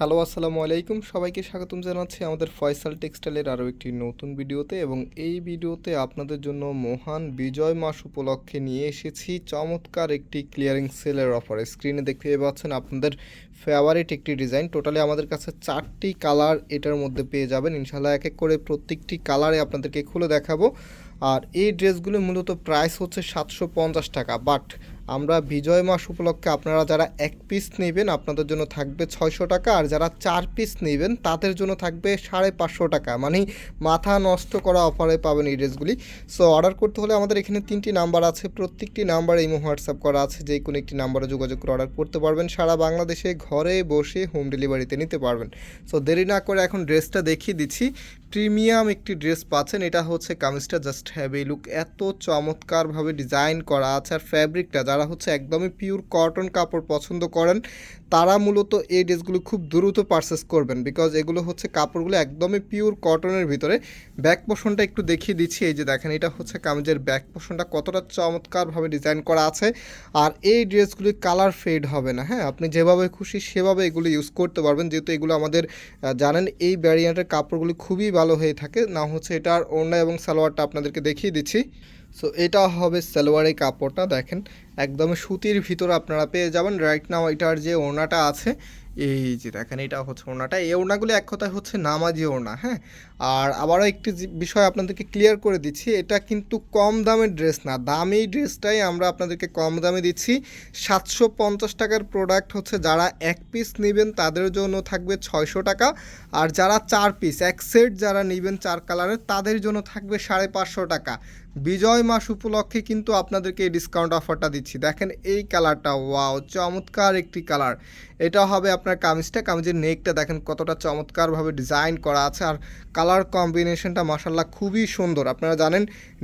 Hello, আসসালামু আলাইকুম। সবাইকে স্বাগতম জানাচ্ছি আমাদের ফয়সাল টেক্সটাইলের আরও একটি নতুন ভিডিওতে এবং এই ভিডিওতে আপনাদের জন্য মহান বিজয় মাস উপলক্ষে নিয়ে এসেছি চমৎকার একটি ক্লিয়ারিং সেলের অফার স্ক্রিনে দেখতে পাচ্ছেন আপনাদের ফেভারিট একটি ডিজাইন টোটালি আমাদের কাছে চারটি কালার এটার মধ্যে পেয়ে যাবেন। ইনশাল্লাহ এক এক করে প্রত্যেকটি কালারে আপনাদেরকে খুলে দেখাবো। আর এই ড্রেসগুলো মূলত প্রাইস হচ্ছে সাতশো পঞ্চাশ টাকা। বাট আমরা বিজয় মাস উপলক্ষে আপনারা যারা এক পিস নেবেন আপনাদের জন্য থাকবে ছয়শো টাকা আর যারা চার পিস নেবেন তাদের জন্য থাকবে সাড়ে পাঁচশো টাকা। মানে মাথা নষ্ট করা অফারে পাবেন এই ড্রেসগুলি। সো অর্ডার করতে হলে আমাদের এখানে তিনটি নাম্বার আছে। প্রত্যেকটি নাম্বার এই হোয়াটসঅ্যাপ করা আছে। যে কোনো একটি নাম্বারে যোগাযোগ করে অর্ডার করতে পারবেন। সারা বাংলাদেশে ঘরে বসে হোম ডেলিভারিতে নিতে পারবেন। সো দেরি না করে এখন ড্রেসটা দেখিয়ে দিচ্ছি। প্রিমিয়াম একটি ড্রেস পাচ্ছেন। এটা হচ্ছে কামিজটা। জাস্ট হ্যাভ লুক এত চমৎকারভাবে ডিজাইন করা আছে। আর ফ্যাব্রিকটা যারা হচ্ছে একদমই পিওর কটন কাপড় পছন্দ করেন, তারা মূলত এই ড্রেসগুলো খুব দ্রুত পারচেস করবেন বিকজ এগুলো হচ্ছে কাপড়গুলো একদমই পিওর কটনের ভিতরে। ব্যাক পোষণটা একটু দেখিয়ে দিচ্ছি, এই যে দেখেন, এটা হচ্ছে কামিজের ব্যাক পোষণটা কতটা চমৎকারভাবে ডিজাইন করা আছে। আর এই ড্রেসগুলি কালার ফেড হবে না হ্যাঁ? আপনি যেভাবে খুশি সেভাবে এগুলো ইউজ করতে পারবেন। যেহেতু এগুলো আমাদের জানেন, এই ভ্যারিয়েন্টের কাপড়গুলি খুবই ভালো হয়ে থাকে। না হচ্ছে এটার ওড়না এবং সালোয়ারটা আপনাদেরকে দেখিয়ে দিচ্ছি। সো এটা হবে সালোয়ারের কাপড়টা, দেখেন। একদম সুতির ভিতর আপনারা পেয়ে যাবেন। রাইট নাও এটার যে ওড়নাটা আছে, এই যে দেখেন, এটা হচ্ছে ওড়নাটা। এই ওড়নাগুলি এক কথায় হচ্ছে নামাজি ওড়না হ্যাঁ? আর আবারও একটি বিষয় আপনাদেরকে ক্লিয়ার করে দিচ্ছি, এটা কিন্তু কম দামের ড্রেস না। দামি ড্রেসটাই আমরা আপনাদেরকে কম দামে দিচ্ছি। সাতশো পঞ্চাশ টাকার প্রোডাক্ট হচ্ছে যারা এক পিস নেবেন, তাদের জন্য থাকবে ছয়শো টাকা। আর যারা চার পিস এক সেট যারা নেবেন চার কালারের তাদের জন্য থাকবে সাড়ে পাঁচশো টাকা। বিজয় মাস উপলক্ষে কিন্তু আপনাদেরকে এই ডিসকাউন্ট অফারটা দিচ্ছি। দেখেন এই কালারটা ওয়াও চমৎকার একটি কালার এটা হবে আপনার কামিজটা, কামিজের নেকটা দেখেন কতটা চমৎকারভাবে ডিজাইন করা আছে আর কালার কম্বিনেশনটা মাসাল্লাহ খুবই সুন্দর। আপনারা জানেন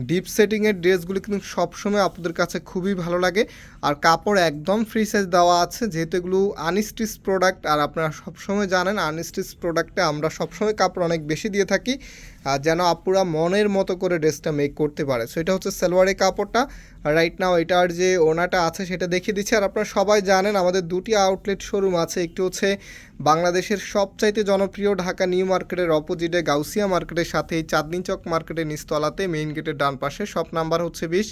ডিপ সেটিংয়ের ড্রেসগুলি কিন্তু সবসময় আপনাদের কাছে খুবই ভালো লাগে। আর কাপড় একদম ফ্রি সাইজ দেওয়া আছে, যেহেতু এগুলো আনস্টিচ প্রোডাক্ট আর আপনারা সবসময় জানেন আনস্টিচ প্রোডাক্টে আমরা সবসময় কাপড় অনেক বেশি দিয়ে থাকি। যেন আপুরা মনের মতো করে ড্রেসটা মেক করতে পারে। সো এটা হচ্ছে সালোয়ারের কাপড়টা। রাইট নাও এটার যে ওনাটা আছে সেটা দেখিয়ে দিচ্ছে। আর আপনারা সবাই জানেন আমাদের দুটি আউটলেট শোরুম আছে। একটি হচ্ছে বাংলাদেশের সবচাইতে জনপ্রিয় ঢাকা নিউ মার্কেটের অপোজিটে গাউসিয়া মার্কেটের সাথে চাঁদনি চক মার্কেটের নিচতলাতে মেইন গেটের ডান পাশে। শপ নাম্বার হচ্ছে বিশ।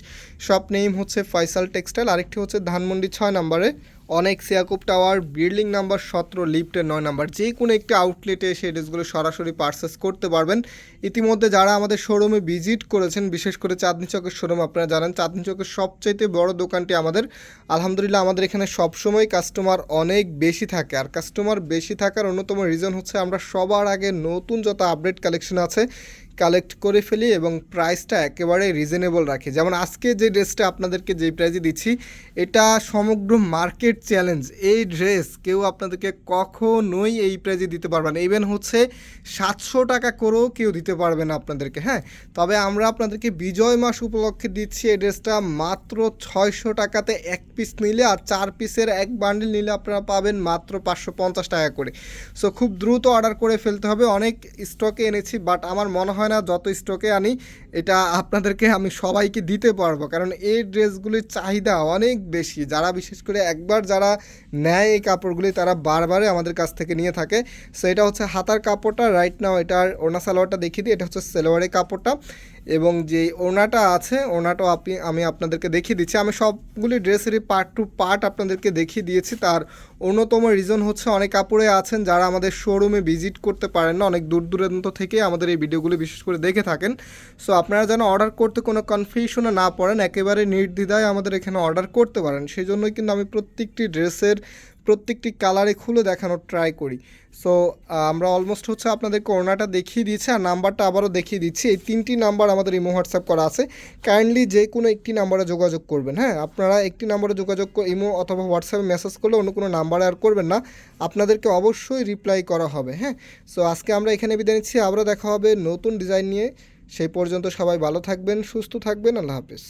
শপ নেম হচ্ছে ফয়সাল টেক্সটাইল আরেকটি হচ্ছে ধানমন্ডি ছয় নাম্বারে। অনেক সিয়াকুপ টাওয়ার, বিল্ডিং নাম্বার সতেরো, লিফটের নয় নাম্বার, যে কোনো একটি আউটলেটে এসে ড্রেসগুলো সরাসরি পারচেস করতে পারবেন। ইতিমধ্যে যারা আমাদের শোরুমে ভিজিট করেছেন, বিশেষ করে চাঁদনি চকের শোরুম আপনারা জানেন চাঁদনি চকের সবচাইতে বড় দোকানটি আমাদের। আলহামদুলিল্লাহ, আমাদের এখানে সবসময় কাস্টমার অনেক বেশি থাকে। আর কাস্টমার বেশি থাকার অন্যতম রিজন হচ্ছে আমরা সবার আগে নতুন যত আপডেট কালেকশন আছে কালেক্ট করে ফেলি এবং প্রাইসটা একেবারে রিজনেবল রাখি। যেমন আজকে যে ড্রেসটা আপনাদেরকে যেই প্রাইজে দিচ্ছি, এটা সমগ্র মার্কেট চ্যালেঞ্জ এই ড্রেস কেউ আপনাদেরকে কখনোই এই প্রাইজে দিতে পারবে না। ইভেন হচ্ছে সাতশো টাকা করেও কেউ দিতে পারবে না আপনাদেরকে হ্যাঁ? তবে আমরা আপনাদেরকে বিজয় মাস উপলক্ষে দিচ্ছি এই ড্রেসটা মাত্র ছয়শো টাকাতে এক পিস নিলে আর চার পিসের এক বান্ডিল নিলে আপনারা পাবেন মাত্র পাঁচশো পঞ্চাশ টাকা করে। সো খুব দ্রুত অর্ডার করে ফেলতে হবে। অনেক স্টকে এনেছি বাট আমার মনে হয় না, যত স্টকে আনি, এটা আপনাদেরকে আমি সবাইকে দিতে পারব। কারণ এই ড্রেসগুলির চাহিদা অনেক বেশি। যারা বিশেষ করে একবার যারা নেয় এই কাপড়গুলি, তারা বারবারে আমাদের কাছ থেকে নিয়ে থাকে। সো এটা হচ্ছে হাতার কাপড়টা। রাইট নাও এটার ওনা সালোয়ারটা দেখিয়ে দিই। এটা হচ্ছে সেলোয়ারের কাপড়টা। এবং যে ওনাটা আছে ওনাটাও আপনি, আমি আপনাদেরকে দেখিয়ে দিচ্ছি। আমি সবগুলি ড্রেসেরই পার্ট টু পার্ট আপনাদেরকে দেখিয়ে দিয়েছি। তার অন্যতম রিজন হচ্ছে অনেক কাপড়ে আছেন যারা আমাদের শোরুমে ভিজিট করতে পারেন না, অনেক দূর দূরান্ত থেকে আমাদের এই ভিডিওগুলি বিশেষ করে দেখে থাকেন। সো আপনারা যেন অর্ডার করতে কোনো কনফিউশনে না পড়েন, একেবারে নির্দ্বিধায় আমাদের এখানে অর্ডার করতে পারেন। সেই জন্যই কিন্তু আমি প্রত্যেকটি ড্রেসের প্রত্যেকটি কালারে খুলে দেখানোর ট্রাই করি। সো আমরা অলমোস্ট হচ্ছে আপনাদের করোনাটা দেখিয়ে দিয়েছি আর নাম্বারটা আবারও দেখিয়ে দিচ্ছি। এই তিনটি নাম্বার আমাদের ইমো হোয়াটসঅ্যাপ করা আছে। কাইন্ডলি যে কোনো একটি নাম্বারে যোগাযোগ করবেন হ্যাঁ? আপনারা একটি নাম্বারে যোগাযোগ ইমো অথবা হোয়াটসঅ্যাপে মেসেজ করলে অন্য কোনো নাম্বারে আর করবেন না। আপনাদেরকে অবশ্যই রিপ্লাই করা হবে হ্যাঁ? সো আজকে আমরা এখানে বিদায় নিচ্ছি। আবারও দেখা হবে নতুন ডিজাইন নিয়ে। সেই পর্যন্ত সবাই ভালো থাকবেন, সুস্থ থাকবেন। আল্লাহ হাফিজ।